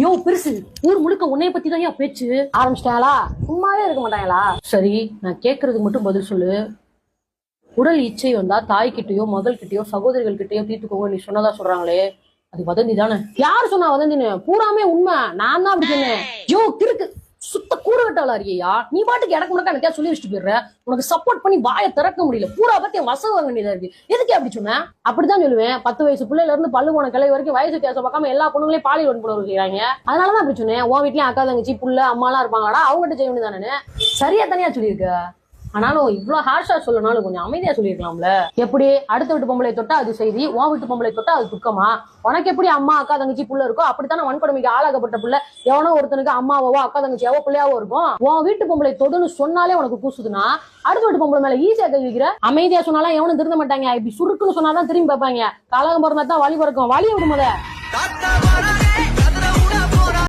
யோ பெருசு ஊர் முழுக்க உன்னைய பத்தி தான் ஏன் பேச்சு. ஆரம்பிச்சிட்டாங்களா? சும்மாவே இருக்க மாட்டாங்களா? சரி நான் கேக்குறதுக்கு மட்டும் பதில் சொல்லு. உடல் இச்சை வந்தா தாய்கிட்டயோ மகள்கிட்டயோ சகோதரிகள் கிட்டயோ தீர்த்துக்கோங்க நீ சொன்னதா சொல்றாங்களே. அது வதந்தி தானே யார் சொன்னா வதந்தின்னு? பூராமே உண்மை. நான் தான் அப்படி சொன்னேன். யோ கிறுக்கு. சுத்த இருக்கியா நீ பாட்டுக்கு எனக்கு முன்னாடி எனக்கு சொல்லி வச்சுட்டு போயிடுற? உனக்கு சப்போர்ட் பண்ணி வாயை திறக்க முடியல. பூரா பத்தி என் வசம் வாங்க வேண்டியதா இருக்கு. எதுக்கு அப்படி சொன்ன? அப்படிதான் சொல்லுவேன். பத்து வயசு பிள்ளைல இருந்து பல்லு போன கிளை வரைக்கும் வயசு வித்தியாசம் பார்க்காம எல்லா பொண்ணுங்களையும் பாலியல் வன்புணர்வு செய்றாங்க. அதனாலதான் அப்படி சொன்னேன். உன் வீட்லயும் அக்கா தங்கச்சி புள்ள எல்லாம் இருப்பாங்கடா அவங்ககிட்ட செய்ய வேண்டியதானே சரியா தனியா சொல்லியிருக்க? ஆனாலும் இவ்வளவு ஹார்ஷா சொல்லனாலும் கொஞ்சம் அமைதியா சொல்லியிருக்கலாம்ல எப்படி? அடுத்த வீட்டு பொம்பளை தொட்டா அது செய்தி உன் வீட்டு பொம்பளை தொட்டா அது துக்கமா? உனக்கு எப்படி அம்மா அக்கா தங்கச்சி புள்ள இருக்கோ அப்படித்தானே வன்கொடுமைக்கு ஆளாகப்பட்ட புள்ள? எவனோ ஒருத்தனுக்கு அம்மாவோ அக்கா தங்கச்சியாவோ பிள்ளையாவோ இருக்கும் உன் வீட்டு பொம்பளை தொடுன்னு சொன்னாலே உனக்கு கூசுதுன்னா அடுத்த வீட்டு பொம்பளை மேல ஈஸியா கை வைக்கிற? அமைதியா சொன்னாலும் எவனும் திருந்த மாட்டாங்க. இப்படி சுருக்குன்னு சொன்னாதான் திரும்பி பார்ப்பாங்க. கலகம் பிறந்தா தான் வழி பிறக்கும். வழி விடுமத